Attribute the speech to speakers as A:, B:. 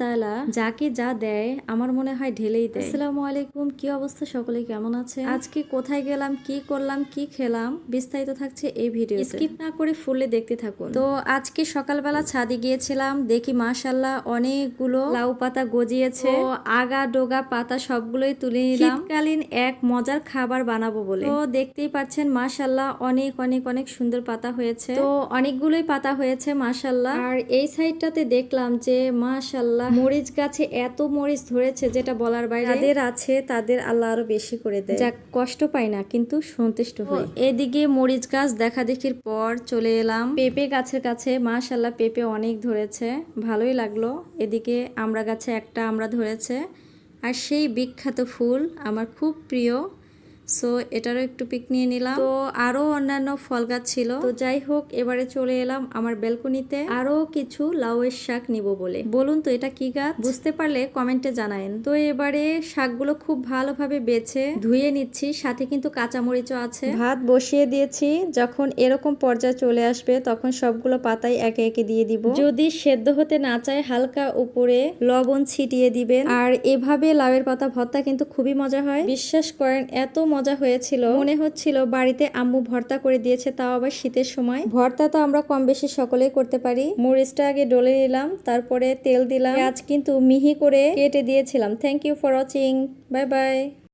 A: তাআলা যাকে যা দেয় আমার মনে হয় ঢেলেই দেয়। আসসালামু আলাইকুম কি অবস্থা? সকলে কেমন আছে আজকে কোথায় গেলাম কি করলাম কি খেলাম বিস্তারিত থাকছে এই ভিডিও স্কিপ না করে ফুললে দেখতে থাকুন। তো আজকে সকালবেলা ছাদে গিয়েছিলাম দেখি মাশাল্লাহ অনেকগুলো লাউ পাতা গজিয়েছে। আগা ডোগা পাতা সবগুলোই তুলে নিলাম। শীতকালীন এক মজার খাবার বানাবো বলে। তো দেখতেই পাচ্ছেন মাশাল্লাহ অনেক অনেক অনেক সুন্দর পাতা হয়েছে। তো অনেকগুলোই পাতা হয়েছে মাশাল্লাহ আর এই সাইডটাতে দেখলাম যে মাশাল্লাহ মরিচ গাছে এত মরিচ ধরেছে যেটা বলার বাইরে। যাদের আছে তাদের আল্লাহ আরও বেশি করে দেয়। যাক কষ্ট পাই না কিন্তু সন্তুষ্ট হয় এদিকে মরিচ গাছ দেখা দেখির পর চলে এলাম। পেঁপে গাছের কাছে মাশাল্লাহ পেঁপে অনেক ধরেছে। ভালোই লাগল। এদিকে আমরা গাছে একটা আমরা ধরেছে। আর সেই বিখ্যাত ফুল আমার খুব প্রিয়। সো এটারও একটু পিক নিয়ে নিলাম। তো আরও অন্যান্য ফল গাছ ছিল। তো যাই হোক, এবারে চলে এলাম আমার বেলকনিতে আরও কিছু লাউয়ের শাক নিব বলে। বলুন তো, এটা কি গাছ? বুঝতে পারলে কমেন্টে জানায়েন। তো এবারে শাকগুলো খুব ভালোভাবে বেছে ধুয়ে নিচ্ছি। সাথে কিন্তু কাঁচামরিচও আছে। ভাত বসিয়ে দিয়েছি। যখন এরকম পর্যায়ে চলে আসবে, তখন সবগুলো পাতাই একে একে দিয়ে দিব। যদি সেদ্ধ হতে না চায়, হালকা উপরে লবণ ছিটিয়ে দিবেন। আর এভাবে লাউয়ের পাতা ভর্তা কিন্তু খুবই মজা হয়। বিশ্বাস করেন, এত মজা হয়েছিল। মনে হচ্ছিল বাড়িতে আম্মু ভর্তা করে দিয়েছে, তাও আবার শীতের সময়। ভর্তা তো আমরা কম বেশি সকলেই করতে পারি। মরিচটা আগে ডলে নিলাম, তারপরে তেল দিলাম। আজ কিন্তু মিহি করে কেটে দিয়েছিলাম। Thank you for watching bye bye